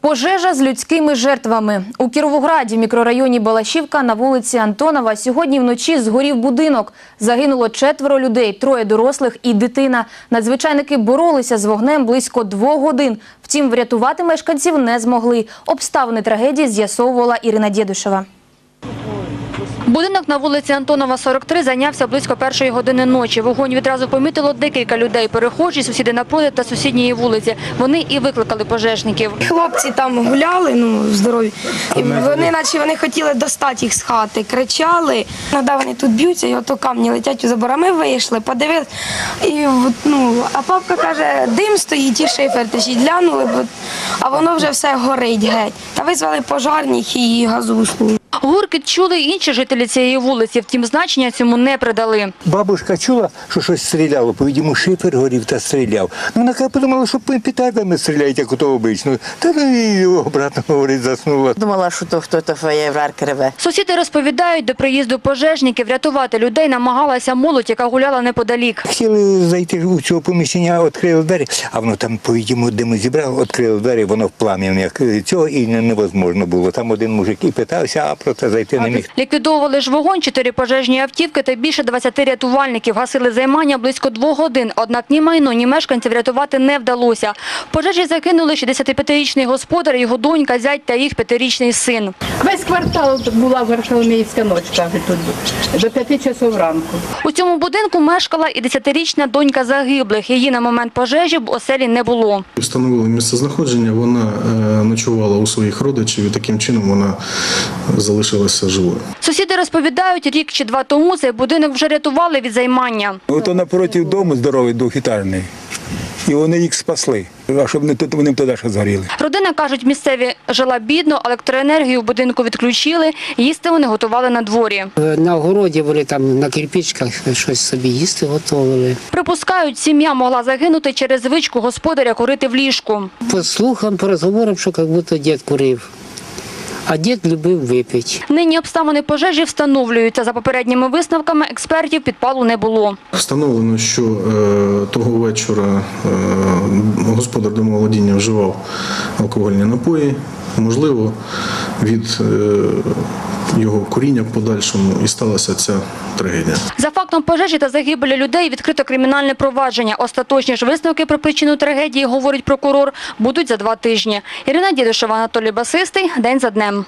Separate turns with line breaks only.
Пожежа з людськими жертвами. У Кіровограді, мікрорайоні Балашівка, на вулиці Антонова, сьогодні вночі згорів будинок. Загинуло четверо людей, троє дорослих і дитина. Надзвичайники боролися з вогнем близько двох годин. Втім, врятувати мешканців не змогли. Обставини трагедії з'ясовувала Ірина Дєдушева. Будинок на вулиці Антонова, 43, зайнявся близько першої години ночі. Вогонь відразу помітило декілька людей. Перехожі, сусіди напроти та сусідньої вулиці. Вони і викликали пожежників.
Хлопці там гуляли, ну здорові. І вони, наче вони хотіли достати їх з хати, кричали. Іноді вони тут б'ються, і ото камні летять у забор. А Ми вийшли, подивилися. І ну, а папка каже, дим стоїть і шифер течить. Глянули, бо, а воно вже все горить геть. Та визвали пожарних і газову службу.
Гуркіт чули інші жителі цієї вулиці, втім значення цьому не придали.
Бабушка чула, що щось стріляло, по-відому шифер горів та стріляв. Ну, вона каже, подумала, що петардами стріляють, як ото обично. Та ну і обратно говорить, заснула.
Думала, що то хто-то феєврарк реве.
Сусіди розповідають, до приїзду пожежників рятувати людей намагалася молодь, яка гуляла неподалік.
Хотіли зайти у цього поміщення, відкрили двері, а воно там, по-відому, диму зібрало, відкрили двері, воно в плам'я як цього і невозможно було. Там один мужик і питався, а проте зайти не міг.
Ліквідовували ж вогонь, чотири пожежні автівки та більше 20 рятувальників. Гасили займання близько двох годин. Однак ні майно, ні мешканців рятувати не вдалося. Пожежі загинули 65-річний господар, його донька, зять та їх п'ятирічний син.
Весь квартал була Варшавміївська ночка тут до п'яти часов ранку.
У цьому будинку мешкала і 10-річна донька загиблих. Її на момент пожежі в оселі не було.
Встановили місце знаходження, вона е, ночувала у своїх родичів і таким чином вона залишилася живою.
Сусіди розповідають, рік чи два тому цей будинок вже рятували від займання.
Ото напроти дому здоровий двохітарний. І вони їх спасли. А щоб не тут вони туди ще згоріли.
Родина, кажуть, місцеві жила бідно, електроенергію в будинку відключили, їсти вони готували на дворі.
На городі були там на кирпичках щось собі їсти готували.
Припускають, сім'я могла загинути через звичку господаря курити в ліжку.
По слухам, по розговорам, що як будто дід курив. А дід любив випити.
Нині обставини пожежі встановлюються. За попередніми висновками експертів підпалу не було.
Встановлено, що е, того вечора е, господар домоволодіння вживав алкогольні напої. Можливо, від е, його коріння в подальшому і сталася ця трагедія.
За фактом пожежі та загибелі людей відкрито кримінальне провадження. Остаточні ж висновки про причину трагедії, говорить прокурор, будуть за два тижні. Ірина Дідушева, Анатолій Басистий. День за днем.